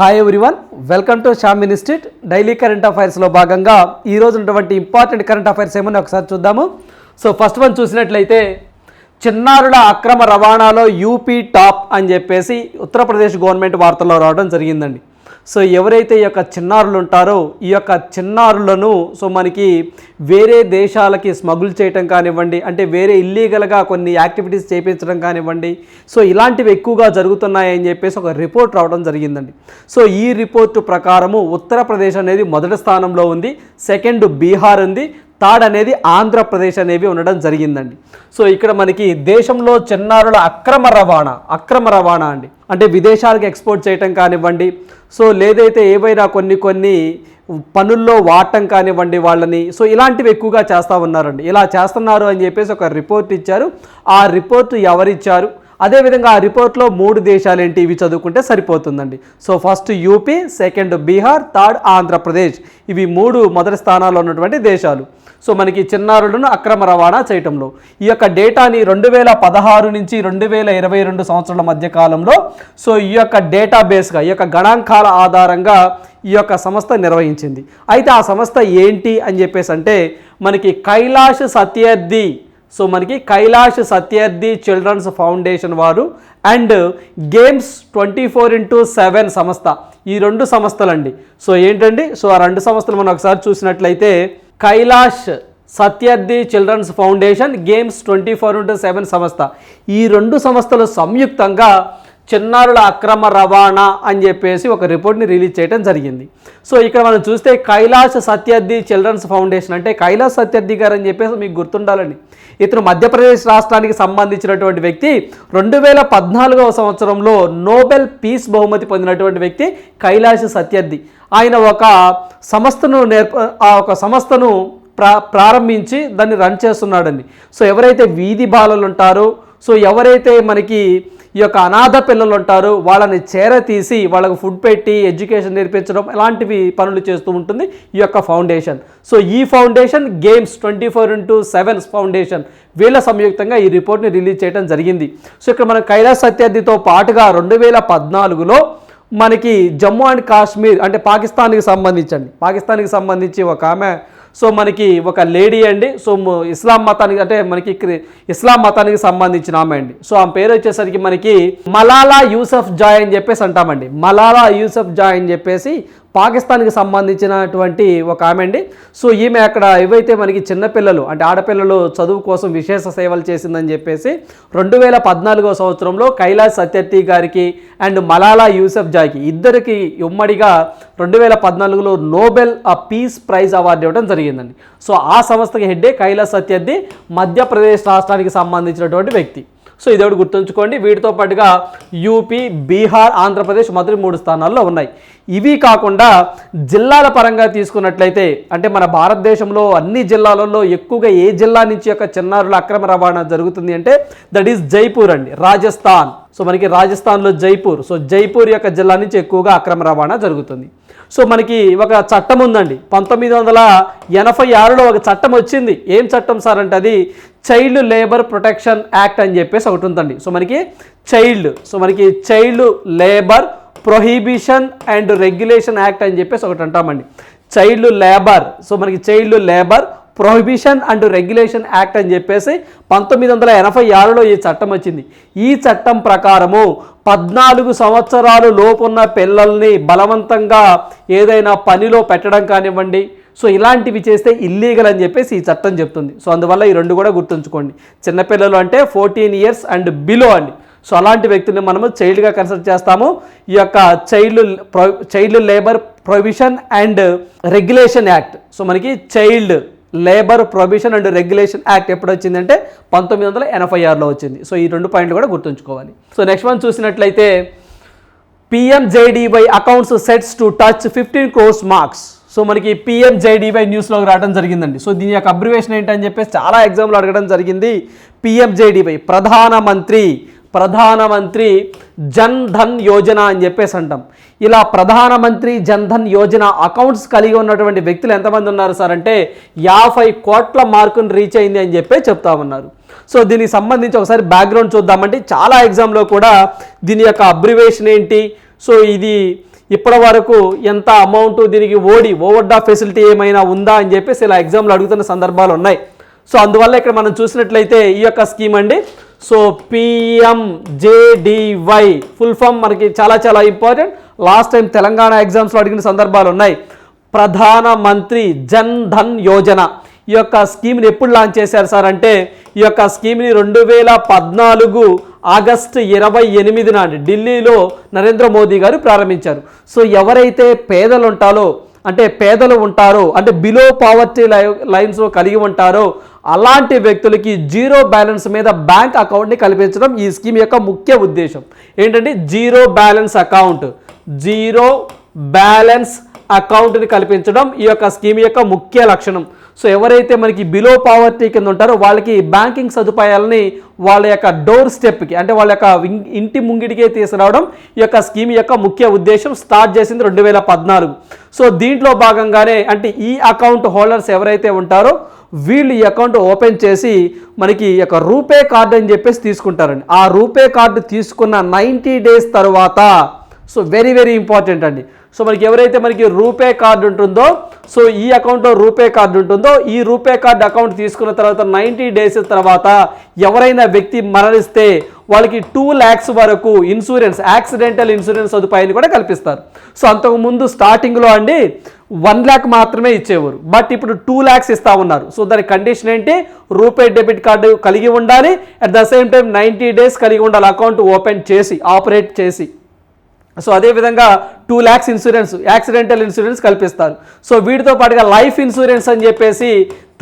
Hi everyone welcome to Sham institute daily current అఫైర్స్లో భాగంగా ఈ రోజు ఉన్నటువంటి ఇంపార్టెంట్ కరెంట్ అఫైర్స్ ఏమని ఒకసారి చూద్దాము. సో ఫస్ట్ వన్ చూసినట్లయితే చిన్నారుల అక్రమ రవాణాలో యూపీ టాప్ అని చెప్పేసి ఉత్తరప్రదేశ్ గవర్నమెంట్ వార్తల్లో రావడం జరిగిందండి. సో ఎవరైతే ఈ యొక్క చిన్నారులు ఉంటారో ఈ యొక్క చిన్నారులను సో మనకి వేరే దేశాలకి స్మగుల్ చేయటం కానివ్వండి అంటే వేరే ఇల్లీగల్గా కొన్ని యాక్టివిటీస్ చేపించడం కానివ్వండి సో ఇలాంటివి ఎక్కువగా జరుగుతున్నాయని చెప్పేసి ఒక రిపోర్ట్ రావడం జరిగిందండి. సో ఈ రిపోర్టు ప్రకారము ఉత్తరప్రదేశ్ అనేది మొదటి స్థానంలో ఉంది సెకండ్ బీహార్ ఉంది థర్డ్ అనేది ఆంధ్రప్రదేశ్ అనేవి ఉండడం జరిగిందండి. సో ఇక్కడ మనకి దేశంలో చిన్నారుల అక్రమ రవాణా అక్రమ రవాణా అండి. అంటే విదేశాలకు ఎక్స్పోర్ట్ చేయటం కానివ్వండి. సో లేదైతే ఏవైనా కొన్ని కొన్ని పనుల్లో వాడటం కానివ్వండి వాళ్ళని. సో ఇలాంటివి ఎక్కువగా చేస్తూ ఉన్నారండి. ఇలా చేస్తున్నారు అని చెప్పేసి ఒక రిపోర్ట్ ఇచ్చారు. ఆ రిపోర్ట్ ఎవరిచ్చారు? అదేవిధంగా ఆ రిపోర్ట్లో మూడు దేశాలు ఏంటి? ఇవి చదువుకుంటే సరిపోతుందండి. So first UP second Bihar third Andhra Pradesh. ఇవి మూడు మొదటి స్థానాల్లో ఉన్నటువంటి దేశాలు. సో మనకి చిన్నారులను అక్రమ రవాణా చేయటంలో ఈ యొక్క డేటాని రెండు వేల పదహారు నుంచి రెండు వేల ఇరవై రెండు సంవత్సరాల మధ్య కాలంలో సో ఈ యొక్క డేటాబేస్గా ఈ యొక్క గణాంకాల ఆధారంగా ఈ యొక్క సంస్థ నిర్వహించింది. అయితే ఆ సంస్థ ఏంటి అని చెప్పేసి అంటే మనకి కైలాష్ సత్యర్థి సో మనకి కైలాష్ సత్యర్థి చిల్డ్రన్స్ ఫౌండేషన్ వారు and games twenty four into seven సంస్థ. ఈ రెండు సంస్థలండి. సో ఏంటండి? సో ఆ రెండు సంస్థలు మనం ఒకసారి చూసినట్లయితే Kailash Satyarthi children's foundation games twenty four into seven సంస్థ. ఈ రెండు సంస్థలు సంయుక్తంగా చిన్నారుల అక్రమ రవాణా అని చెప్పేసి ఒక రిపోర్ట్ని రిలీజ్ చేయడం జరిగింది. సో ఇక్కడ మనం చూస్తే కైలాష్ సత్యర్థి చిల్డ్రన్స్ ఫౌండేషన్ అంటే కైలాష్ సత్యర్థి గారు అని చెప్పేసి మీకు గుర్తుండాలండి. ఇతను మధ్యప్రదేశ్ రాష్ట్రానికి సంబంధించినటువంటి వ్యక్తి. రెండు వేల పద్నాలుగవ సంవత్సరంలో నోబెల్ పీస్ బహుమతి పొందినటువంటి వ్యక్తి కైలాష్ సత్యర్థి. ఆయన ఒక సంస్థను నేర్ప ఆ ఒక సంస్థను ప్రా ప్రారంభించి దాన్ని రన్ చేస్తున్నాడండి. సో ఎవరైతే వీధి బాలలు ఉంటారో సో ఎవరైతే మనకి ఈ యొక్క అనాథ పిల్లలు ఉంటారు వాళ్ళని చేరతీసి వాళ్ళకు ఫుడ్ పెట్టి ఎడ్యుకేషన్ నేర్పించడం ఇలాంటివి పనులు చేస్తూ ఉంటుంది ఈ యొక్క ఫౌండేషన్ సో ఈ foundation games twenty four into sevens foundation వీళ్ళ సంయుక్తంగా ఈ రిపోర్ట్ని రిలీజ్ చేయడం జరిగింది. సో ఇక్కడ మన కైలాస్ సత్యార్థితో పాటుగా రెండు వేల పద్నాలుగులో మనకి జమ్మూ అండ్ కాశ్మీర్ అంటే పాకిస్తాన్కి సంబంధించండి. పాకిస్తాన్కి సంబంధించి ఒక ఆమె సో మనకి ఒక లేడీ అండి. సో ఇస్లాం మతానికి అంటే మనకి క్రి- ఇస్లాం మతానికి సంబంధించిన ఆమె అండి. సో ఆమె పేరు వచ్చేసరికి మనకి మలాలా యూసఫ్ జాయ్ అని చెప్పేసి అంటామండి. మలాలా యూసఫ్ జాయ్ అని చెప్పేసి పాకిస్తాన్కి సంబంధించినటువంటి ఒక ఆమె అండి. సో ఈమె అక్కడ ఏవైతే మనకి చిన్నపిల్లలు అంటే ఆడపిల్లలు చదువు కోసం విశేష సేవలు చేసిందని చెప్పేసి రెండు వేల పద్నాలుగో సంవత్సరంలో కైలాష్ సత్యర్థి గారికి అండ్ మలాలా యూసఫ్ జాయ్కి ఇద్దరికి ఉమ్మడిగా రెండు వేల పద్నాలుగులో నోబెల్ ఆ పీస్ ప్రైజ్ అవార్డు ఇవ్వడం జరిగిందండి. సో ఆ సంస్థకి హెడ్డే కైలాస్ సత్యర్థి మధ్యప్రదేశ్ రాష్ట్రానికి సంబంధించినటువంటి వ్యక్తి. సో ఇది ఒకటి గుర్తుంచుకోండి? వీటితో పాటుగా యూపీ బీహార్ ఆంధ్రప్రదేశ్ మొదటి మూడు స్థానాల్లో ఉన్నాయి. ఇవి కాకుండా జిల్లాల పరంగా తీసుకున్నట్లయితే అంటే మన భారతదేశంలో అన్ని జిల్లాలలో ఎక్కువగా ఏ జిల్లా నుంచి యొక్క చిన్నారుల అక్రమ రవాణా జరుగుతుంది అంటే దట్ ఈస్ జైపూర్ అండి రాజస్థాన్. సో మనకి రాజస్థాన్లో జైపూర్ సో జైపూర్ యొక్క జిల్లా నుంచి ఎక్కువగా అక్రమ రవాణా జరుగుతుంది. సో మనకి ఒక చట్టం ఉందండి. పంతొమ్మిది వందల ఎనభై ఆరులో ఒక చట్టం వచ్చింది. ఏం చట్టం సార్ అంటే అది? చైల్డ్ లేబర్ ప్రొటెక్షన్ యాక్ట్ అని చెప్పేసి ఒకటి ఉందండి. సో మనకి చైల్డ్ సో మనకి child labour prohibition and regulation act అని చెప్పేసి ఒకటి అంటామండి. చైల్డ్ లేబర్ సో మనకి child labour prohibition and regulation act అని చెప్పేసి పంతొమ్మిది వందల ఎనభై ఆరులో ఈ చట్టం వచ్చింది. ఈ చట్టం ప్రకారము పద్నాలుగు సంవత్సరాలు లోపున్న పిల్లల్ని బలవంతంగా ఏదైనా పనిలో పెట్టడం కానివ్వండి సో ఇలాంటివి చేస్తే ఇల్లీగల్ అని చెప్పేసి ఈ చట్టం చెప్తుంది. సో అందువల్ల ఈ రెండు కూడా గుర్తుంచుకోండి. చిన్నపిల్లలు అంటే ఫోర్టీన్ ఇయర్స్ అండ్ బిలో అండి. సో అలాంటి వ్యక్తుల్ని మనము చైల్డ్గా కన్సిడర్ చేస్తాము. ఈ యొక్క child pro child labour provision and regulation act. So మనకి child labour provision and regulation act ఎప్పుడు వచ్చిందంటే పంతొమ్మిది వందల ఎనభై ఆరులో వచ్చింది. సో ఈ రెండు పాయింట్లు కూడా గుర్తుంచుకోవాలి. సో నెక్స్ట్ వన్ చూసినట్లయితే PMJDY accounts sets to touch fifteen crores marks so మనకి పిఎంజేడివై న్యూస్లోకి రావడం జరిగిందండి. సో దీని యొక్క అబ్రివేషన్ ఏంటని చెప్పేసి చాలా ఎగ్జామ్లు అడగడం జరిగింది. పిఎంజేడివై ప్రధానమంత్రి ప్రధానమంత్రి జన్ ధన్ యోజన అని చెప్పేసి అంటాం. ఇలా ప్రధానమంత్రి జన్ ధన్ యోజన అకౌంట్స్ కలిగి ఉన్నటువంటి వ్యక్తులు ఎంతమంది ఉన్నారు సార్ అంటే యాభై కోట్ల మార్కును రీచ్ అయింది అని చెప్పి చెప్తా ఉన్నారు. సో దీనికి సంబంధించి ఒకసారి బ్యాక్గ్రౌండ్ చూద్దామంటే చాలా ఎగ్జామ్లో కూడా దీని యొక్క అబ్రివేషన్ ఏంటి? సో ఇది ఇప్పటి వరకు ఎంత అమౌంట్ దీనికి ఓడి ఓవర్ ఫెసిలిటీ ఏమైనా ఉందా అని చెప్పేసి ఇలా ఎగ్జామ్లు అడుగుతున్న సందర్భాలు ఉన్నాయి. సో అందువల్ల ఇక్కడ మనం చూసినట్లయితే ఈ యొక్క స్కీమ్ అండి. సో పిఎంజేడివై ఫుల్ ఫామ్ మనకి చాలా చాలా ఇంపార్టెంట్ లాస్ట్ టైం తెలంగాణ ఎగ్జామ్స్లో అడిగిన సందర్భాలు ఉన్నాయి. ప్రధాన మంత్రి జన్ ధన్ యోజన. ఈ యొక్క స్కీమ్ని ఎప్పుడు లాంచ్ చేశారు సార్ అంటే ఈ యొక్క స్కీమ్ని రెండు వేల పద్నాలుగు ఆగస్టు ఇరవై ఎనిమిది నాడు ఢిల్లీలో నరేంద్ర మోదీ గారు ప్రారంభించారు. సో ఎవరైతే పేదలు ఉంటారో అంటే పేదలు ఉంటారో అంటే బిలో పావర్టీ లైన్స్ కలిగి ఉంటారో. అలాంటి వ్యక్తులకి జీరో బ్యాలెన్స్ మీద బ్యాంక్ అకౌంట్ని కల్పించడం ఈ స్కీమ్ యొక్క ముఖ్య ఉద్దేశం. ఏంటంటే zero balance account zero balance అకౌంట్ని కల్పించడం ఈ యొక్క స్కీమ్ యొక్క ముఖ్య లక్షణం. సో ఎవరైతే మనకి బిలో పావర్టీ కింద ఉంటారో వాళ్ళకి బ్యాంకింగ్ సదుపాయాలని వాళ్ళ యొక్క డోర్ స్టెప్కి అంటే వాళ్ళ యొక్క ఇంటి ముంగిటికే తీసుకురావడం ఈ యొక్క స్కీమ్ యొక్క ముఖ్య ఉద్దేశం స్టార్ట్ చేసింది రెండు వేల పద్నాలుగు. సో దీంట్లో భాగంగానే అంటే ఈ అకౌంట్ హోల్డర్స్ ఎవరైతే ఉంటారో వీళ్ళు ఈ అకౌంట్ ఓపెన్ చేసి మనకి యొక్క రూపే కార్డు అని చెప్పేసి తీసుకుంటారండి. ఆ రూపే కార్డు తీసుకున్న నైంటీ డేస్ తర్వాత సో వెరీ వెరీ ఇంపార్టెంట్ అండి. సో మనకి ఎవరైతే మనకి రూపే కార్డు ఉంటుందో సో ఈ అకౌంట్లో రూపే కార్డు ఉంటుందో ఈ రూపే కార్డు అకౌంట్ తీసుకున్న తర్వాత నైంటీ డేస్ తర్వాత ఎవరైనా వ్యక్తి మరణిస్తే వాళ్ళకి టూ ల్యాక్స్ వరకు ఇన్సూరెన్స్ యాక్సిడెంటల్ ఇన్సూరెన్స్ సదుపాయాన్ని కూడా కల్పిస్తారు. సో అంతకుముందు స్టార్టింగ్లో అండి వన్ ల్యాక్ మాత్రమే ఇచ్చేవారు. బట్ ఇప్పుడు టూ ల్యాక్స్ ఇస్తా ఉన్నారు. సో దాని కండిషన్ ఏంటి? రూపే డెబిట్ కార్డు కలిగి ఉండాలి. At the same time ninety days కలిగి ఉండాలి అకౌంట్ ఓపెన్ చేసి ఆపరేట్ చేసి. సో అదేవిధంగా two lakhs insurance accidental insurance కల్పిస్తారు సో వీటితో పాటుగా లైఫ్ ఇన్సూరెన్స్ అని చెప్పేసి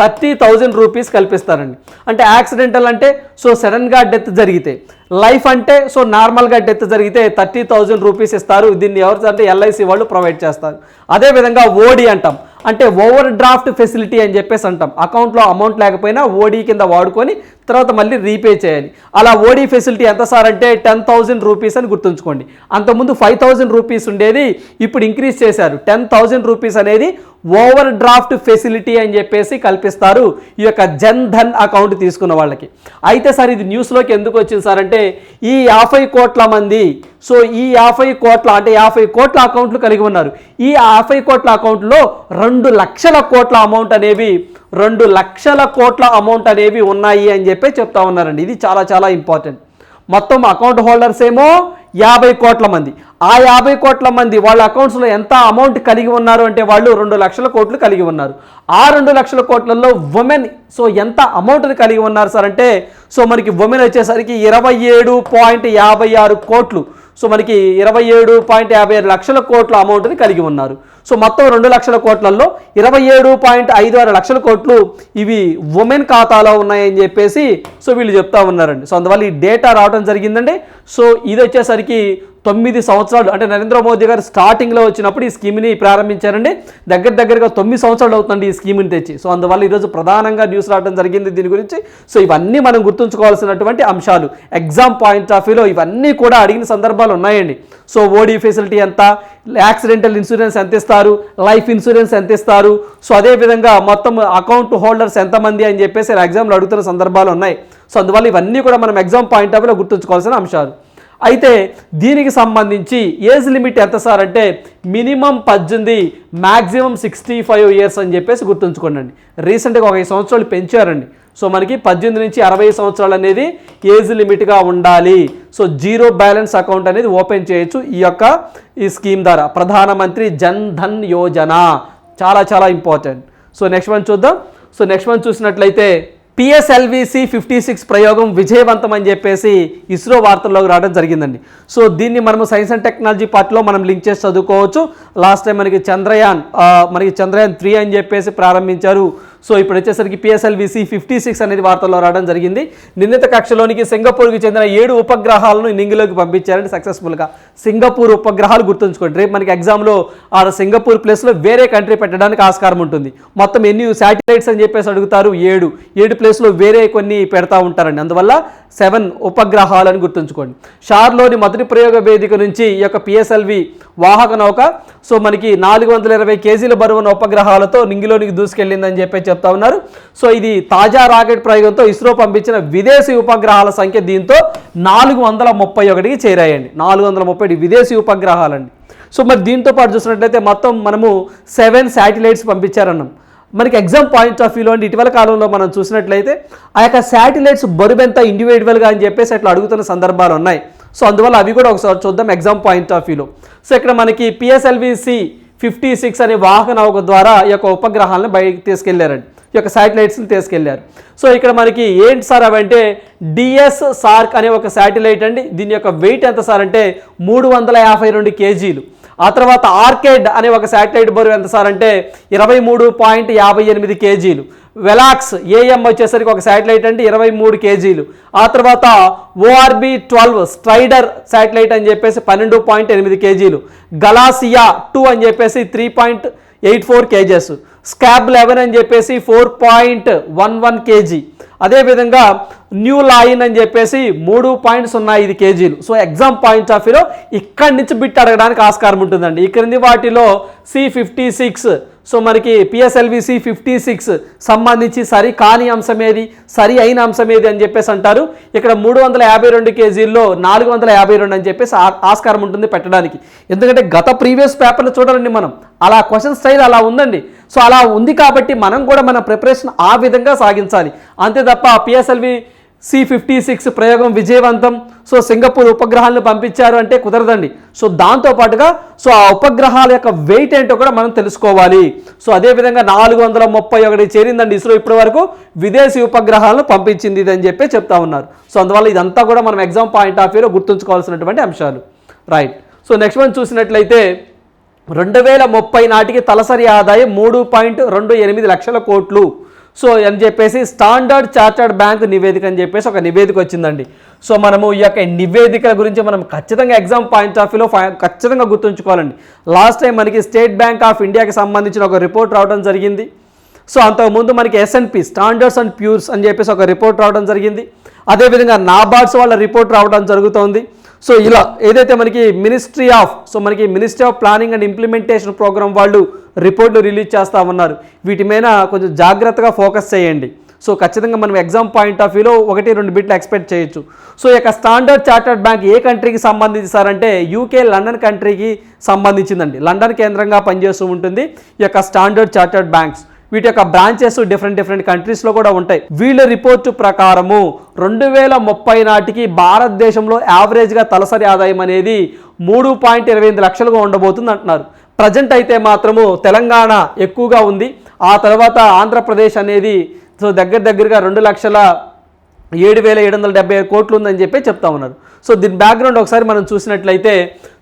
థర్టీ థౌజండ్ రూపీస్ కల్పిస్తారండి అంటే యాక్సిడెంటల్ అంటే సో సడన్గా డెత్ జరిగితే. లైఫ్ అంటే సో నార్మల్గా డెత్ జరిగితే థర్టీ థౌజండ్ రూపీస్ ఇస్తారు. దీన్ని ఎవరు అంటే ఎల్ఐసి వాళ్ళు ప్రొవైడ్ చేస్తారు. అదేవిధంగా ఓడి అంటాం. అంటే ఓవర్ డ్రాఫ్ట్ ఫెసిలిటీ అని చెప్పేసి అంటాం. అకౌంట్లో అమౌంట్ లేకపోయినా ఓడి కింద వాడుకొని తర్వాత మళ్ళీ రీపే చేయాలి. అలా ఓడీ ఫెసిలిటీ ఎంత సార్ అంటే టెన్ థౌజండ్ రూపీస్ అని గుర్తుంచుకోండి. అంతకుముందు ఫైవ్ థౌజండ్ రూపీస్ ఉండేది ఇప్పుడు ఇంక్రీజ్ చేశారు. టెన్ థౌజండ్ రూపీస్ అనేది ఓవర్ డ్రాఫ్ట్ ఫెసిలిటీ అని చెప్పేసి కల్పిస్తారు ఈ యొక్క జన్ ధన్ అకౌంట్ తీసుకున్న వాళ్ళకి. అయితే సార్ ఇది న్యూస్లోకి ఎందుకు వచ్చింది సార్ అంటే ఈ యాభై కోట్ల మంది. సో ఈ యాభై కోట్ల అంటే యాభై కోట్ల అకౌంట్లు కలిగి ఉన్నారు. ఈ యాభై కోట్ల అకౌంట్లో రెండు లక్షల కోట్ల అమౌంట్ అనేవి రెండు లక్షల కోట్ల అమౌంట్ అనేవి ఉన్నాయి అని చెప్పి చెప్తా ఉన్నారండి. ఇది చాలా చాలా ఇంపార్టెంట్. మొత్తం అకౌంట్ హోల్డర్స్ ఏమో యాభై కోట్ల మంది. ఆ యాభై కోట్ల మంది వాళ్ళ అకౌంట్స్లో ఎంత అమౌంట్ కలిగి ఉన్నారు అంటే వాళ్ళు రెండు లక్షల కోట్లు కలిగి ఉన్నారు. ఆ రెండు లక్షల కోట్లలో ఉమెన్ సో ఎంత అమౌంట్ని కలిగి ఉన్నారు సార్ అంటే సో మనకి ఉమెన్ వచ్చేసరికి ఇరవై ఏడు పాయింట్ యాభై ఆరు కోట్లు. సో మనకి ఇరవై ఏడు పాయింట్ యాభై ఆరు లక్షల కోట్ల అమౌంట్ని కలిగి ఉన్నారు. సో మొత్తం రెండు లక్షల కోట్లలో ఇరవై ఏడు పాయింట్ ఐదు ఆరు లక్షల కోట్లు ఇవి ఉమెన్ ఖాతాలో ఉన్నాయని చెప్పేసి సో వీళ్ళు చెప్తా ఉన్నారండి. సో అందువల్ల ఈ డేటా రావడం జరిగిందండి. సో ఇది వచ్చేసరికి తొమ్మిది సంవత్సరాలు అంటే నరేంద్ర మోదీ గారు స్టార్టింగ్లో వచ్చినప్పుడు ఈ స్కీమ్ని ప్రారంభించారండి. దగ్గర దగ్గరగా తొమ్మిది సంవత్సరాలు అవుతుందండి ఈ స్కీమ్ని తెచ్చి. సో అందువల్ల ఈరోజు ప్రధానంగా న్యూస్ రావడం జరిగింది దీని గురించి. సో ఇవన్నీ మనం గుర్తుంచుకోవాల్సినటువంటి అంశాలు. ఎగ్జామ్ పాయింట్ ఆఫ్ వ్యూలో ఇవన్నీ కూడా అడిగిన సందర్భాలు ఉన్నాయండి. సో ఓడీ ఫెసిలిటీ ఎంత? యాక్సిడెంటల్ ఇన్సూరెన్స్ ఎంత ఇస్తారు? లైఫ్ ఇన్సూరెన్స్ ఎంత ఇస్తారు? సో అదేవిధంగా మొత్తం అకౌంట్ హోల్డర్స్ ఎంతమంది అని చెప్పేసి ఎగ్జామ్లో అడుగుతున్న సందర్భాలు ఉన్నాయి. సో అందువల్ల ఇవన్నీ కూడా మనం ఎగ్జామ్ పాయింట్ ఆఫ్ వ్యూలో గుర్తుంచుకోవాల్సిన అంశాలు. అయితే దీనికి సంబంధించి ఏజ్ లిమిట్ ఎంత సార్ అంటే మినిమం పద్దెనిమిది మ్యాక్సిమం సిక్స్టీ ఫైవ్ ఇయర్స్ అని చెప్పేసి గుర్తుంచుకోండి రీసెంట్గా ఒక ఐదు సంవత్సరాలు పెంచారండి. సో మనకి పద్దెనిమిది నుంచి అరవై సంవత్సరాలు అనేది ఏజ్ లిమిట్గా ఉండాలి. సో జీరో బ్యాలెన్స్ అకౌంట్ అనేది ఓపెన్ చేయొచ్చు ఈ యొక్క ఈ స్కీమ్ ద్వారా. ప్రధానమంత్రి జన్ ధన్ యోజన చాలా చాలా ఇంపార్టెంట్. సో నెక్స్ట్ వన్ చూద్దాం. సో నెక్స్ట్ వన్ చూసినట్లయితే పిఎస్ఎల్విసి ఫిఫ్టీ సిక్స్ ప్రయోగం విజయవంతం అని చెప్పేసి ఇస్రో వార్తల్లోకి రావడం జరిగిందండి. సో దీన్ని మనము సైన్స్ అండ్ టెక్నాలజీ పార్ట్లో మనం లింక్ చేసి చదువుకోవచ్చు. లాస్ట్ టైం మనకి చంద్రయాన్ మనకి చంద్రయాన్ త్రీ అని చెప్పేసి ప్రారంభించారు. సో ఇప్పుడు వచ్చేసరికి పిఎస్ఎల్విసి ఫిఫ్టీ సిక్స్ అనేది వార్తల్లో రావడం జరిగింది. నిర్ణీత కక్షలోనికి సింగపూర్కి చెందిన ఏడు ఉపగ్రహాలను నింగిలోకి పంపించారండి. సక్సెస్ఫుల్గా సింగపూర్ ఉపగ్రహాలు గుర్తుంచుకోండి. రేపు మనకి ఎగ్జామ్లో ఆ సింగపూర్ ప్లేస్లో వేరే కంట్రీ పెట్టడానికి ఆస్కారం ఉంటుంది. మొత్తం ఎన్ని శాటిలైట్స్ అని చెప్పేసి అడుగుతారు? ఏడు. ఏడు ప్లేస్లో వేరే కొన్ని పెడతా ఉంటారండి. అందువల్ల సెవెన్ ఉపగ్రహాలు అని గుర్తుంచుకోండి. షార్లోని మొదటి ప్రయోగ వేదిక నుంచి ఈ యొక్క పిఎస్ఎల్వి వాహక నౌక సో మనకి నాలుగు వందల ఇరవై కేజీల బరువున్న ఉపగ్రహాలతో నింగిలోనికి దూసుకెళ్ళిందని చెప్పి చెప్తా ఉన్నారు. సో ఇది తాజా రాకెట్ ప్రయోగంతో ఇస్రో పంపించిన విదేశీ ఉపగ్రహాల సంఖ్య దీంతో నాలుగు వందల ముప్పై ఒకటికి చేరాయండి. నాలుగు వందల ముప్పై విదేశీ ఉపగ్రహాలండి. సో మరి దీంతో పాటు చూసినట్లయితే మొత్తం మనము సెవెన్ శాటిలైట్స్ పంపించారన్నాం. మనకి ఎగ్జామ్ పాయింట్ ఆఫ్ వ్యూలో అంటే ఇటీవల కాలంలో మనం చూసినట్లయితే ఆ యొక్క శాటిలైట్స్ బరువెంత ఇండివిజువల్గా అని చెప్పేసి అట్లా అడుగుతున్న సందర్భాలు ఉన్నాయి. సో అందువల్ల అవి కూడా ఒకసారి చూద్దాం ఎగ్జామ్ పాయింట్ ఆఫ్ వ్యూలో. సో ఇక్కడ మనకి పిఎస్ఎల్విసి ఫిఫ్టీ సిక్స్ అనే వాహన నౌక ద్వారా ఈ యొక్క ఉపగ్రహాలను బయటికి తీసుకెళ్ళారండి. ఈ యొక్క శాటిలైట్స్ని తీసుకెళ్ళారు. సో ఇక్కడ మనకి ఏంటి సార్ అవంటే డిఎస్ సార్క్ అనే ఒక శాటిలైట్ అండి. దీని యొక్క వెయిట్ ఎంత సార్ అంటే మూడు వందల యాభై రెండు కేజీలు. ఆ తర్వాత ఆర్కేడ్ అనే ఒక శాటిలైట్ బరువు ఎంత సార్ అంటే ఇరవై మూడు పాయింట్ యాభై ఎనిమిది కేజీలు. వెలాక్స్ ఏఎం వచ్చేసరికి ఒక శాటిలైట్ అంటే ఇరవై మూడు కేజీలు. ఆ తర్వాత ఓఆర్బి ట్వెల్వ్ స్ట్రైడర్ శాటిలైట్ అని చెప్పేసి పన్నెండు పాయింట్ ఎనిమిది కేజీలు. గలాసియా టూ అని చెప్పేసి three point eight four kgs. Scoob eleven అని చెప్పేసి four point one one kg. అదేవిధంగా న్యూ లాయిన్ అని చెప్పేసి మూడు పాయింట్స్ ఉన్నాయి ఐదు కేజీలు. సో ఎగ్జామ్ పాయింట్ ఆఫ్ వ్యూలో ఇక్కడి నుంచి బిట్ అడగడానికి ఆస్కారం ఉంటుందండి. ఈ క్రింది వాటిలో సి ఫిఫ్టీ సిక్స్ సో మనకి పిఎస్ఎల్వి సి ఫిఫ్టీ సిక్స్ సంబంధించి సరి కాని అంశం ఏది? సరి అయిన అంశం ఏది అని చెప్పేసి అంటారు. ఇక్కడ మూడు వందల యాభై రెండు కేజీల్లో నాలుగు వందల యాభై రెండు అని చెప్పేసి ఆ- ఆస్కారం ఉంటుంది పెట్టడానికి. ఎందుకంటే గత ప్రీవియస్ పేపర్లు చూడాలండి మనం. అలా క్వశ్చన్ స్టైల్ అలా ఉందండి. సో అలా ఉంది కాబట్టి మనం కూడా మన ప్రిపరేషన్ ఆ విధంగా సాగించాలి. అంతే తప్ప పిఎస్ఎల్వి సి ఫిఫ్టీ సిక్స్ ప్రయోగం విజయవంతం. సో సింగపూర్ ఉపగ్రహాలను పంపించారు అంటే కుదరదండి. సో దాంతో పాటుగా సో ఆ ఉపగ్రహాల యొక్క వెయిట్ ఏంటో కూడా మనం తెలుసుకోవాలి. సో అదేవిధంగా నాలుగు వందల ముప్పై ఒకటి చేరిందండి ఇస్రో ఇప్పటి వరకు. విదేశీ ఉపగ్రహాలను పంపించింది ఇది అని చెప్పి చెప్తా ఉన్నారు. సో అందువల్ల ఇదంతా కూడా మనం ఎగ్జామ్ పాయింట్ ఆఫ్ వ్యూలో గుర్తుంచుకోవాల్సినటువంటి అంశాలు. రైట్ సో నెక్స్ట్ వన్ చూసినట్లయితే రెండు వేల ముప్పై నాటికి తలసరి ఆదాయం మూడు పాయింట్ రెండు ఎనిమిది లక్షల కోట్లు. సో అని చెప్పేసి స్టాండర్డ్ చార్టర్డ్ బ్యాంక్ నివేదిక అని చెప్పేసి ఒక నివేదిక వచ్చిందండి. సో మనము ఈ యొక్క నివేదికల గురించి మనం ఖచ్చితంగా ఎగ్జామ్ పాయింట్ ఆఫ్ వ్యూలో ఖచ్చితంగా గుర్తుంచుకోవాలండి. లాస్ట్ టైం మనకి స్టేట్ బ్యాంక్ ఆఫ్ ఇండియాకి సంబంధించిన ఒక రిపోర్ట్ రావడం జరిగింది. సో అంతకుముందు మనకి ఎస్ఎన్పి స్టాండర్డ్స్ అండ్ ప్యూర్స్ అని చెప్పేసి ఒక రిపోర్ట్ రావడం జరిగింది. అదేవిధంగా నాబార్డ్స్ వాళ్ళ రిపోర్ట్ రావడం జరుగుతోంది. సో ఇలా ఏదైతే మనకి మినిస్ట్రీ ఆఫ్ సో మనకి ministry of planning and implementation programme వాళ్ళు రిపోర్ట్లు రిలీజ్ చేస్తా ఉన్నారు. వీటి మీద కొంచెం జాగ్రత్తగా ఫోకస్ చేయండి. సో ఖచ్చితంగా మనం ఎగ్జామ్ పాయింట్ ఆఫ్ వ్యూలో ఒకటి రెండు బిట్లు ఎక్స్పెక్ట్ చేయొచ్చు. సో ఈ యొక్క స్టాండర్డ్ చార్టర్డ్ బ్యాంక్ ఏ కంట్రీకి సంబంధించి సార్ అంటే యూకే లండన్ కంట్రీకి సంబంధించిందండి. లండన్ కేంద్రంగా పనిచేస్తూ ఉంటుంది. ఈ యొక్క స్టాండర్డ్ చార్టర్డ్ బ్యాంక్స్ వీటి యొక్క బ్రాంచెస్ డిఫరెంట్ డిఫరెంట్ కంట్రీస్లో కూడా ఉంటాయి. వీళ్ళ రిపోర్టు ప్రకారము రెండు వేల ముప్పై నాటికి భారతదేశంలో యావరేజ్గా తలసరి ఆదాయం అనేది మూడు పాయింట్ ఇరవై ఎనిమిది లక్షలుగా ఉండబోతుంది అంటున్నారు. ప్రజెంట్ అయితే మాత్రము తెలంగాణ ఎక్కువగా ఉంది. ఆ తర్వాత ఆంధ్రప్రదేశ్ అనేది సో దగ్గర దగ్గరగా రెండు లక్షల ఏడు వేల ఏడు వందల డెబ్బై కోట్లు ఉందని చెప్పి చెప్తా ఉన్నారు. సో దీని బ్యాక్గ్రౌండ్ ఒకసారి మనం చూసినట్లయితే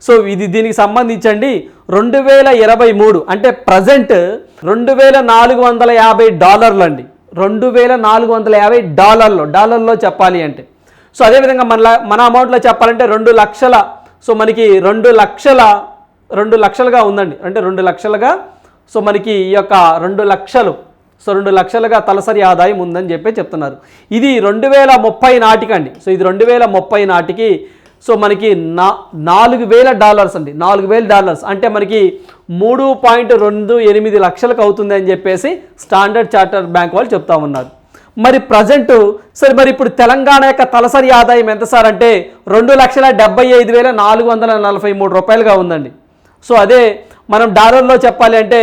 సో ఇది దీనికి సంబంధించండి రెండు వేల ఇరవై మూడు అంటే ప్రజెంట్ రెండు వేల నాలుగు వందల యాభై డాలర్లు అండి రెండు వేల నాలుగు వందల యాభై డాలర్లు డాలర్లో చెప్పాలి అంటే. సో అదేవిధంగా మన మన అమౌంట్లో చెప్పాలంటే రెండు లక్షల సో మనకి రెండు లక్షల రెండు లక్షలుగా ఉందండి. అంటే రెండు లక్షలుగా సో మనకి ఈ యొక్క రెండు లక్షలు సో రెండు లక్షలుగా తలసరి ఆదాయం ఉందని చెప్పి చెప్తున్నారు. ఇది రెండు వేల ముప్పై నాటికండి సో ఇది రెండు వేల ముప్పై నాటికి సో మనకి నా నాలుగు వేల డాలర్స్ అండి. నాలుగు వేల డాలర్స్. అంటే మనకి మూడు పాయింట్ రెండు ఎనిమిది లక్షలకు అవుతుంది అని చెప్పేసి స్టాండర్డ్ చార్టర్ బ్యాంక్ వాళ్ళు చెప్తా ఉన్నారు. మరి ప్రజెంట్ సరే మరి ఇప్పుడు తెలంగాణ యొక్క తలసరి ఆదాయం ఎంత సార్ అంటే రెండు లక్షల డెబ్బై ఐదు వేల నాలుగు వందల నలభై మూడు రూపాయలుగా ఉందండి. సో అదే మనం డాలర్లో చెప్పాలి అంటే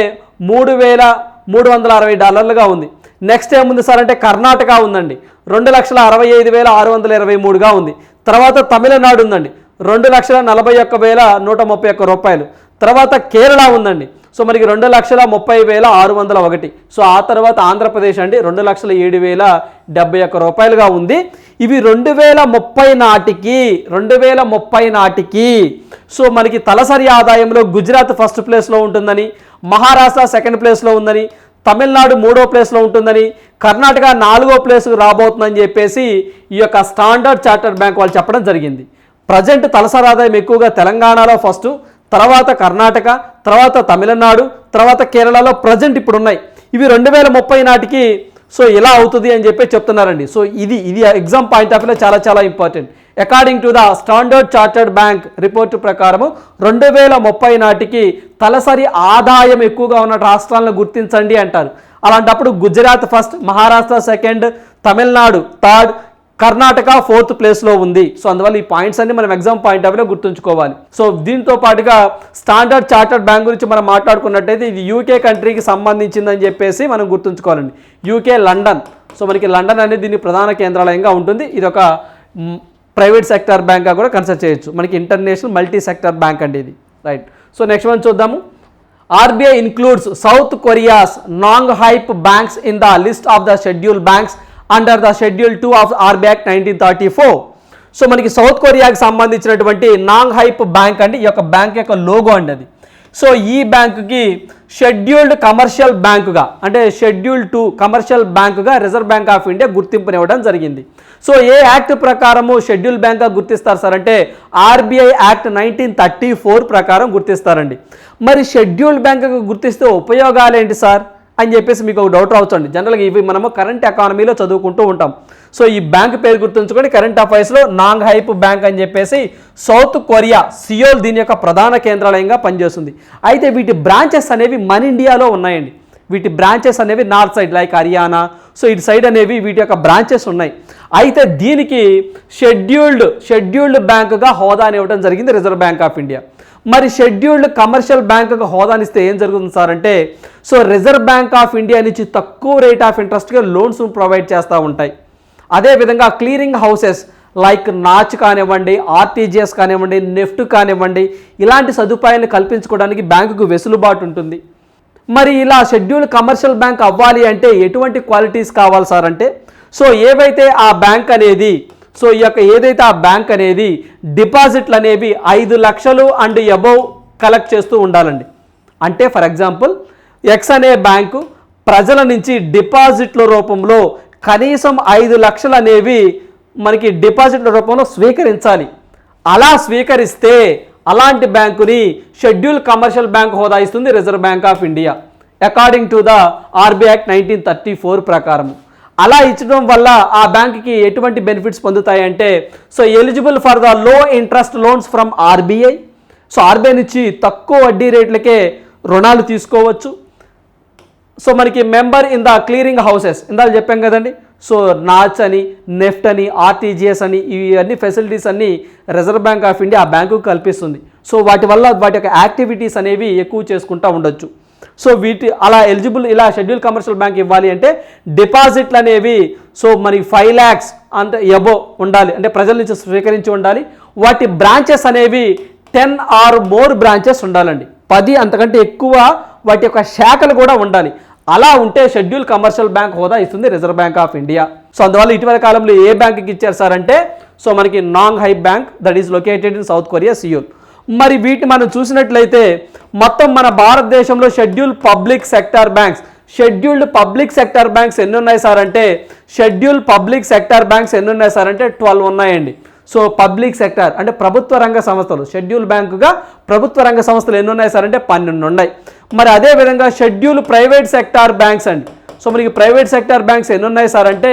మూడు వేల మూడు వందల అరవై డాలర్లుగా ఉంది. నెక్స్ట్ ఏముంది సార్ అంటే కర్ణాటక ఉందండి. రెండు లక్షల అరవై ఐదు వేల ఆరు వందల ఇరవై మూడుగా ఉంది. తర్వాత తమిళనాడు ఉందండి. రెండు లక్షల నలభై ఒక్క వేల నూట ముప్పై ఒక్క రూపాయలు. తర్వాత కేరళ ఉందండి. సో మనకి రెండు లక్షల ముప్పై వేల ఆరు వందల ఒకటి. సో ఆ తర్వాత ఆంధ్రప్రదేశ్ అండి రెండు లక్షల ఏడు వేల డెబ్బై ఒక్క రూపాయలుగా ఉంది. ఇవి రెండు వేల ముప్పై నాటికి రెండు వేల ముప్పై నాటికి సో మనకి తలసరి ఆదాయంలో గుజరాత్ ఫస్ట్ ప్లేస్లో ఉంటుందని మహారాష్ట్ర సెకండ్ ప్లేస్లో ఉందని తమిళనాడు మూడో ప్లేస్లో ఉంటుందని కర్ణాటక నాలుగో ప్లేస్ రాబోతుందని చెప్పేసి ఈ యొక్క స్టాండర్డ్ చార్టర్డ్ బ్యాంక్ వాళ్ళు చెప్పడం జరిగింది. ప్రజెంట్ తలసరి ఆదాయం ఎక్కువగా తెలంగాణలో ఫస్ట్ తర్వాత కర్ణాటక తర్వాత తమిళనాడు తర్వాత కేరళలో ప్రజెంట్ ఇప్పుడు ఉన్నాయి ఇవి రెండు వేల ముప్పై నాటికి సో ఇలా అవుతుంది అని చెప్పి చెప్తున్నారండి. సో ఇది ఇది ఎగ్జామ్ పాయింట్ ఆఫ్ వ్యూలో చాలా చాలా important according to the standard chartered bank report ప్రకారము రెండు వేల ముప్పై నాటికి తలసరి ఆదాయం ఎక్కువగా ఉన్న రాష్ట్రాలను గుర్తించండి అంటారు. అలాంటప్పుడు Gujarat first Maharashtra second Tamil Nadu third Karnataka fourth ప్లేస్లో ఉంది. సో అందువల్ల ఈ పాయింట్స్ అన్ని మనం ఎగ్జామ్ పాయింట్ ఆఫ్ గుర్తుంచుకోవాలి. సో దీంతో పాటుగా స్టాండర్డ్ చార్టర్డ్ బ్యాంక్ గురించి మనం మాట్లాడుకున్నట్టయితే ఇది యూకే కంట్రీకి సంబంధించిందని చెప్పేసి మనం గుర్తుంచుకోవాలండి. యూకే లండన్ సో మనకి లండన్ అనేది దీని ప్రధాన కేంద్రాలయంగా ఉంటుంది. ఇది ఒక ప్రైవేట్ సెక్టర్ బ్యాంక్గా కూడా కన్సిడర్ చేయొచ్చు. మనకి ఇంటర్నేషనల్ మల్టీ సెక్టర్ బ్యాంక్ అండి ఇది. రైట్. సో నెక్స్ట్ వన్ చూద్దాము. RBI includes south Korea's Nonghyup banks in the list of the schedule banks. Under the schedule two of RBI act nineteen thirty four so మనకి south కొరియాకి సంబంధించినటువంటి wrong hype bank అండి. ఈ యొక్క bank యొక్క logo అండి అది. సో ఈ బ్యాంకుకి షెడ్యూల్డ్ కమర్షియల్ బ్యాంకుగా అంటే షెడ్యూల్ టూ కమర్షియల్ బ్యాంకుగా రిజర్వ్ బ్యాంక్ ఆఫ్ ఇండియా గుర్తింపునివ్వడం జరిగింది. సో ఏ యాక్ట్ ప్రకారము షెడ్యూల్ బ్యాంక్గా గుర్తిస్తారు సార్? అంటే RBI act nineteen thirty four ప్రకారం గుర్తిస్తారండి. మరి షెడ్యూల్డ్ బ్యాంకుగా గుర్తిస్తే ఉపయోగాలు ఏంటి సార్? అని చెప్పేసి మీకు ఒక డౌట్ రావచ్చండి. జనరల్గా ఇవి మనము కరెంట్ ఎకానమీలో చదువుకుంటూ ఉంటాం. సో ఈ బ్యాంక్ పేరు గుర్తుంచుకొని కరెంట్ అఫైర్స్లో నాంగ్ హైప్ బ్యాంక్ అని చెప్పేసి సౌత్ కొరియా సియోల్ దీని యొక్క ప్రధాన కేంద్రాలయంగా పనిచేస్తుంది. అయితే వీటి బ్రాంచెస్ అనేవి మన ఇండియాలో ఉన్నాయండి. వీటి బ్రాంచెస్ అనేవి north side like Haryana so ఇటు సైడ్ అనేవి వీటి యొక్క బ్రాంచెస్ ఉన్నాయి. అయితే దీనికి షెడ్యూల్డ్ షెడ్యూల్డ్ బ్యాంకుగా హోదాని ఇవ్వడం జరిగింది రిజర్వ్ బ్యాంక్ ఆఫ్ ఇండియా మరి షెడ్యూల్డ్ కమర్షియల్ బ్యాంకుకు హోదానిస్తే ఏం జరుగుతుంది సార్ అంటే so reserve bank of India నుంచి తక్కువ రేట్ ఆఫ్ ఇంట్రెస్ట్గా లోన్స్ ప్రొవైడ్ చేస్తూ ఉంటాయి. అదేవిధంగా క్లియరింగ్ హౌసెస్ లైక్ నాచ్ కానివ్వండి ఆర్టీజీఎస్ కానివ్వండి నెఫ్ట్ కానివ్వండి ఇలాంటి సదుపాయాలు కల్పించుకోవడానికి బ్యాంకుకు వెసులుబాటు ఉంటుంది. మరి ఇలా షెడ్యూల్డ్ కమర్షియల్ బ్యాంక్ అవ్వాలి అంటే ఎటువంటి క్వాలిటీస్ కావాలి సార్ అంటే సో ఏవైతే ఆ బ్యాంక్ అనేది సో ఈ యొక్క ఏదైతే ఆ బ్యాంక్ అనేది డిపాజిట్లు అనేవి ఐదు లక్షలు అండ్ అబౌవ్ కలెక్ట్ చేస్తూ ఉండాలండి. అంటే ఫర్ ఎగ్జాంపుల్ ఎక్స్ అనే బ్యాంకు ప్రజల నుంచి డిపాజిట్ల రూపంలో కనీసం ఐదు లక్షలు అనేవి మనకి డిపాజిట్ల రూపంలో స్వీకరించాలి. అలా స్వీకరిస్తే అలాంటి బ్యాంకుని షెడ్యూల్ కమర్షియల్ బ్యాంక్ హోదా ఇస్తుంది reserve bank of India. According to the RBI act nineteen thirty four ప్రకారం అలా ఇచ్చడం వల్ల ఆ బ్యాంక్కి ఎటువంటి బెనిఫిట్స్ పొందుతాయి అంటే so eligible for the low interest loans from RBI. So RBI నుంచి తక్కువ వడ్డీ రేట్లకే రుణాలు తీసుకోవచ్చు. సో మనకి member in the clearing houses ఇందాక చెప్పాం కదండి. సో నాచ్ అని నెఫ్ట్ అని ఆర్టీజీఎస్ అని ఇవన్నీ ఫెసిలిటీస్ అన్ని రిజర్వ్ బ్యాంక్ ఆఫ్ ఇండియా ఆ బ్యాంకుకు కల్పిస్తుంది. సో వాటి వల్ల వాటి యొక్క యాక్టివిటీస్ అనేవి ఎక్కువ చేసుకుంటూ ఉండొచ్చు. సో వీటి అలా ఎలిజిబుల్ ఇలా షెడ్యూల్ కమర్షియల్ బ్యాంక్ ఇవ్వాలి అంటే డిపాజిట్లు అనేవి సో మనకి ఫైవ్ ల్యాక్స్ అంటే ఎబో ఉండాలి. అంటే ప్రజల నుంచి స్వీకరించి ఉండాలి. వాటి బ్రాంచెస్ అనేవి టెన్ ఆర్ మోర్ బ్రాంచెస్ ఉండాలండి. పది అంతకంటే ఎక్కువ వాటి యొక్క శాఖలు కూడా ఉండాలి. అలా ఉంటే షెడ్యూల్ కమర్షియల్ బ్యాంక్ హోదా ఇస్తుంది reserve bank of India so అందువల్ల ఇటీవల కాలంలో ఏ బ్యాంక్కి ఇచ్చారు సార్ అంటే సో మనకి Nonghyup bank that is located in south Korea Seoul మరి వీటిని మనం చూసినట్లయితే మొత్తం మన భారతదేశంలో schedule public sector banks scheduled public sector banks ఎన్ని ఉన్నాయి సార్ అంటే షెడ్యూల్ పబ్లిక్ సెక్టార్ బ్యాంక్స్ ఎన్ని ఉన్నాయి సార్ అంటే ట్వెల్వ్ ఉన్నాయండి. సో పబ్లిక్ సెక్టార్ అంటే ప్రభుత్వ రంగ సంస్థలు షెడ్యూల్ బ్యాంకుగా ప్రభుత్వ రంగ సంస్థలు ఎన్ని ఉన్నాయి సార్ అంటే పన్నెండు ఉన్నాయి. మరి అదే విధంగా షెడ్యూల్ ప్రైవేట్ సెక్టార్ బ్యాంక్స్ అండి. సో మనకి ప్రైవేట్ సెక్టార్ బ్యాంక్స్ ఎన్ని ఉన్నాయి సార్ అంటే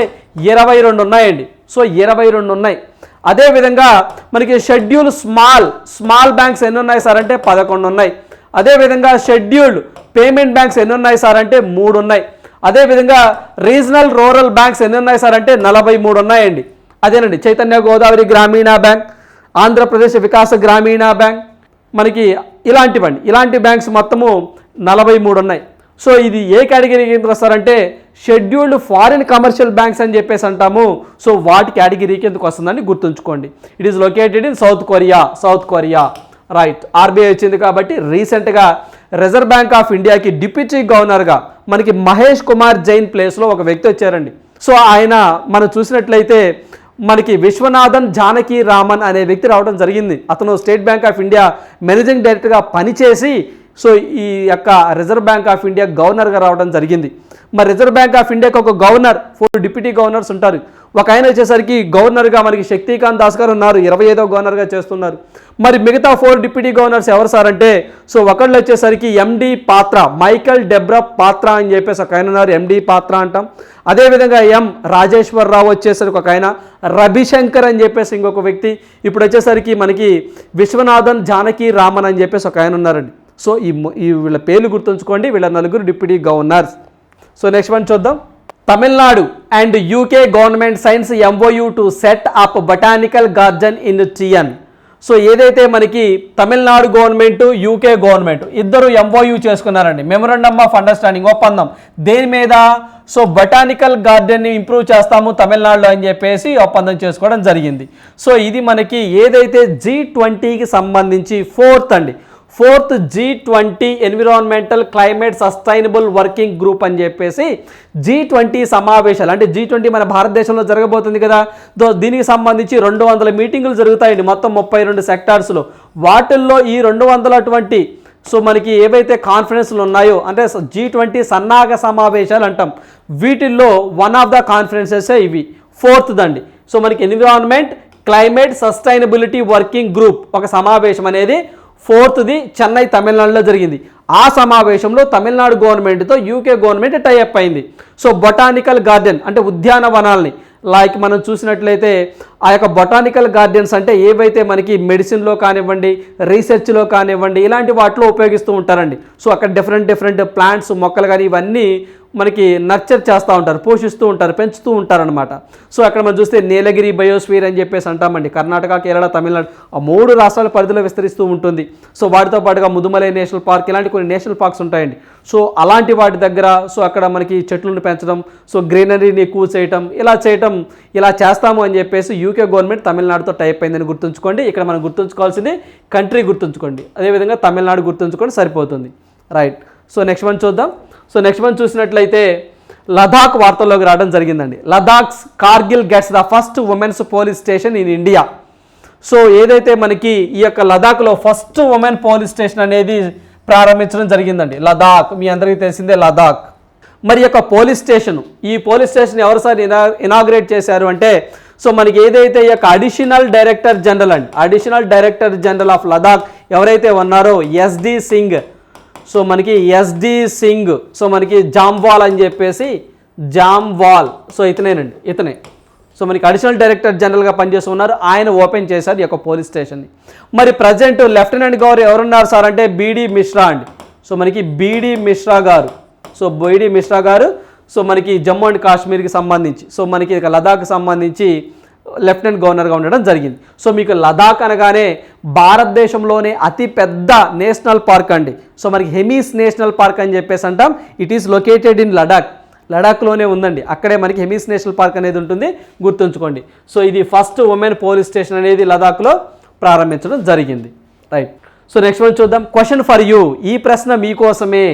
ఇరవై రెండు ఉన్నాయండి. సో ఇరవై రెండు ఉన్నాయి. అదేవిధంగా మనకి షెడ్యూల్ స్మాల్ స్మాల్ బ్యాంక్స్ ఎన్ని ఉన్నాయి సార్ అంటే పదకొండు ఉన్నాయి. అదేవిధంగా షెడ్యూల్డ్ పేమెంట్ బ్యాంక్స్ ఎన్ని ఉన్నాయి సార్ అంటే మూడు ఉన్నాయి. అదేవిధంగా రీజనల్ రూరల్ బ్యాంక్స్ ఎన్ని ఉన్నాయి సార్ అంటే నలభై మూడు ఉన్నాయండి. అదేనండి చైతన్య గోదావరి గ్రామీణ బ్యాంక్ ఆంధ్రప్రదేశ్ వికాస గ్రామీణ బ్యాంక్ మనకి ఇలాంటివండి. ఇలాంటి బ్యాంక్స్ మొత్తము నలభై మూడు ఉన్నాయి. సో ఇది ఏ కేటగిరీ కిందకి వస్తారంటే షెడ్యూల్డ్ ఫారిన్ కమర్షియల్ బ్యాంక్స్ అని చెప్పేసి అంటాము. సో వాటి కేటగిరీ కిందకు వస్తుందని గుర్తుంచుకోండి. It is located in south Korea south Korea right RBI వచ్చింది కాబట్టి రీసెంట్గా రిజర్వ్ బ్యాంక్ ఆఫ్ ఇండియాకి డిప్యూటీ గవర్నర్గా మనకి మహేష్ కుమార్ జైన్ ప్లేస్లో ఒక వ్యక్తి వచ్చారండి. సో ఆయన మనం చూసినట్లయితే మనకి విశ్వనాథన్ జానకి రామన్ అనే వ్యక్తి రావడం జరిగింది. అతను state bank of India managing డైరెక్టర్గా పనిచేసి సో ఈ యొక్క రిజర్వ్ బ్యాంక్ ఆఫ్ ఇండియా గవర్నర్గా రావడం జరిగింది. మరి రిజర్వ్ బ్యాంక్ ఆఫ్ ఇండియాకి ఒక గవర్నర్ ఫోర్ డిప్యూటీ గవర్నర్స్ ఉంటారు. ఒక ఆయన వచ్చేసరికి గవర్నర్గా మనకి శక్తికాంత్ దాస్ గారు ఉన్నారు. ఇరవై ఐదో గవర్నర్గా చేస్తున్నారు. మరి మిగతా ఫోర్ డిప్యూటీ గవర్నర్స్ ఎవరు సార్ అంటే సో ఒకళ్ళు వచ్చేసరికి ఎండి పాత్ర మైకల్ డెబ్రా పాత్ర అని చెప్పేసి ఒక ఆయన ఉన్నారు. ఎండి పాత్ర అంటాం. అదేవిధంగా ఎం రాజేశ్వరరావు వచ్చేసరికి ఒక ఆయన రవిశంకర్ అని చెప్పేసి ఇంకొక వ్యక్తి. ఇప్పుడు వచ్చేసరికి మనకి విశ్వనాథన్ జానకి రామన్ అని చెప్పేసి ఒక ఆయన ఉన్నారండి. సో ఈ ఈ వీళ్ళ పేర్లు గుర్తుంచుకోండి. వీళ్ళ నలుగురు deputy governors. So next one చూద్దాం. Tamil Nadu and UK government science MoU to set up botanical garden in చియన్ so ఏదైతే మనకి తమిళనాడు గవర్నమెంట్ యూకే గవర్నమెంట్ ఇద్దరు ఎంఓయూ చేసుకున్నారండి. మెమొరండమ్ ఆఫ్ అండర్స్టాండింగ్ ఒప్పందం. దేని మీద? సో బొటానికల్ గార్డెన్ని ఇంప్రూవ్ చేస్తాము తమిళనాడులో అని చెప్పేసి ఒప్పందం చేసుకోవడం జరిగింది. సో ఇది మనకి ఏదైతే జీ ట్వంటీకి సంబంధించి ఫోర్త్ అండి. Fourth G twenty environmental climate sustainable working group అని చెప్పేసి జీ ట్వంటీ సమావేశాలు అంటే జీ ట్వంటీ మన భారతదేశంలో జరగబోతుంది కదా. దో దీనికి సంబంధించి రెండు వందల మీటింగులు జరుగుతాయండి మొత్తం ముప్పై రెండు సెక్టార్స్లో. వాటిల్లో ఈ రెండు వందల ట్వంటీ సో మనకి ఏవైతే కాన్ఫరెన్స్లు ఉన్నాయో అంటే జీ ట్వంటీ సన్నాహక సమావేశాలు అంటాం. వీటిల్లో వన్ ఆఫ్ ద కాన్ఫరెన్సెసే ఇవి. ఫోర్త్ దండి సో మనకి environment climate sustainability working group ఒక సమావేశం అనేది ఫోర్త్ది చెన్నై తమిళనాడులో జరిగింది. ఆ సమావేశంలో తమిళనాడు గవర్నమెంట్తో యూకే గవర్నమెంట్ టైఅప్ అయింది. సో బొటానికల్ గార్డెన్ అంటే ఉద్యానవనాల్ని లైక్ మనం చూసినట్లయితే ఆ యొక్క బొటానికల్ గార్డెన్స్ అంటే ఏవైతే మనకి మెడిసిన్లో కానివ్వండి రీసెర్చ్లో కానివ్వండి ఇలాంటి వాటిలో ఉపయోగిస్తూ ఉంటారండి. సో అక్కడ డిఫరెంట్ డిఫరెంట్ ప్లాంట్స్ మొక్కలు కానీ ఇవన్నీ మనకి నర్చర్ చేస్తూ ఉంటారు పోషిస్తూ ఉంటారు పెంచుతూ ఉంటారనమాట సో అక్కడ మనం చూస్తే నీలగిరి బయోస్ఫియర్ అని చెప్పేసి అంటామండి. కర్ణాటక కేరళ తమిళనాడు ఆ మూడు రాష్ట్రాల పరిధిలో విస్తరిస్తూ ఉంటుంది. సో వాటితో పాటుగా ముదుమలై నేషనల్ పార్క్ ఇలాంటి కొన్ని నేషనల్ పార్క్స్ ఉంటాయండి. సో అలాంటి వాటి దగ్గర సో అక్కడ మనకి చెట్లను పెంచడం సో గ్రీనరీని ఎక్కువ చేయటం ఇలా చేయటం ఇలా చేస్తాము అని చెప్పేసి యూకే గవర్నమెంట్ తమిళనాడుతో టైప్ అయిందని గుర్తుంచుకోండి. ఇక్కడ మనం గుర్తుంచుకోవాల్సింది కంట్రీ గుర్తుంచుకోండి. అదేవిధంగా తమిళనాడు గుర్తుంచుకోండి సరిపోతుంది. రైట్. సో నెక్స్ట్ వన్ చూద్దాం. సో నెక్స్ట్ మంత్ చూసినట్లయితే లదాఖ్ వార్తల్లోకి రావడం జరిగిందండి. Ladakh's Kargil gets the first women's police station in India. So ఏదైతే మనకి ఈ యొక్క లదాఖ్లో ఫస్ట్ ఉమెన్ పోలీస్ స్టేషన్ అనేది ప్రారంభించడం జరిగిందండి. లదాఖ్ మీ అందరికీ తెలిసిందే లదాఖ్ మరి యొక్క పోలీస్ స్టేషన్ ఈ పోలీస్ స్టేషన్ ఎవరు సార్ ఇనా ఇనాగ్రేట్ చేశారు అంటే సో మనకి ఏదైతే ఈ యొక్క అడిషనల్ డైరెక్టర్ జనరల్ అండి additional director general of Ladakh ఎవరైతే ఉన్నారో ఎస్డి సింగ్ సో మనకి ఎస్డి సింగ్ సో మనకి జామ్వాల్ అని చెప్పేసి జామ్వాల్ సో ఇతనేనండి ఇతనే. సో మనకి అడిషనల్ డైరెక్టర్ జనరల్గా పనిచేస్తూ ఉన్నారు ఆయన ఓపెన్ చేశారు ఈ యొక్క పోలీస్ స్టేషన్ని మరి ప్రజెంట్ లెఫ్టినెంట్ గవర్నర్ ఎవరున్నారు సార్ అంటే బీడీ మిశ్రా అండి. సో మనకి బీడీ మిశ్రా గారు. సో బీడీ మిశ్రా గారు సో మనకి జమ్మూ అండ్ కాశ్మీర్కి సంబంధించి సో మనకి ఇక లదాఖ్కి సంబంధించి లెఫ్టినెంట్ గవర్నర్గా ఉండడం జరిగింది. సో మీకు లదాఖ్ అనగానే భారతదేశంలోనే అతి పెద్ద నేషనల్ పార్క్ అండి. సో మనకి హెమీస్ నేషనల్ పార్క్ అని చెప్పేసి అంటాం. It is located in Ladakh లడాక్లోనే ఉందండి. అక్కడే మనకి హెమీస్ నేషనల్ పార్క్ అనేది ఉంటుంది. గుర్తుంచుకోండి. సో ఇది ఫస్ట్ ఉమెన్ పోలీస్ స్టేషన్ అనేది లదాఖ్లో ప్రారంభించడం జరిగింది. రైట్ సో నెక్స్ట్ వన్ చూద్దాం. క్వశ్చన్ ఫర్ యూ ఈ ప్రశ్న మీకోసమే.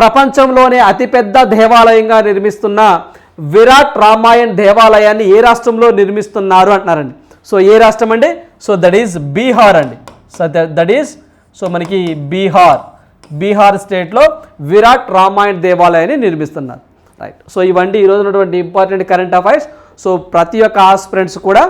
ప్రపంచంలోనే అతిపెద్ద దేవాలయంగా నిర్మిస్తున్న విరాట్ రామాయణ్ దేవాలయాన్ని ఏ రాష్ట్రంలో నిర్మిస్తున్నారు అంటున్నారండి. సో ఏ రాష్ట్రం అండి? సో దట్ ఈస్ బీహార్ అండి. సో దట్ ఈస్ సో మనకి బీహార్. బీహార్ స్టేట్లో విరాట్ రామాయణ దేవాలయాన్ని నిర్మిస్తున్నారు. రైట్ సో ఇవన్నీ ఈరోజు ఉన్నటువంటి ఇంపార్టెంట్ కరెంట్ అఫైర్స్ సో ప్రతి ఒక్క ఆస్పిరెంట్స్ కూడా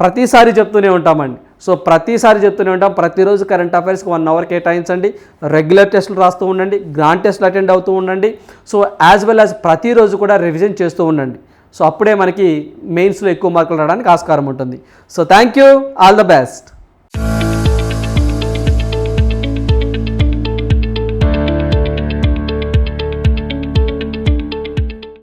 ప్రతిసారి చెప్తూనే ఉంటామండి. సో ప్రతిసారి చెప్తూనే ఉంటాం ప్రతిరోజు కరెంట్ అఫైర్స్కి వన్ అవర్ కేటాయించండి రెగ్యులర్ టెస్టులు రాస్తూ ఉండండి గ్రాండ్ టెస్టులు అటెండ్ అవుతూ ఉండండి సో యాజ్ వెల్ యాజ్ ప్రతిరోజు కూడా రివిజన్ చేస్తూ ఉండండి. సో అప్పుడే మనకి మెయిన్స్లో ఎక్కువ మార్కులు రావడానికి ఆస్కారం ఉంటుంది. So thank you all the best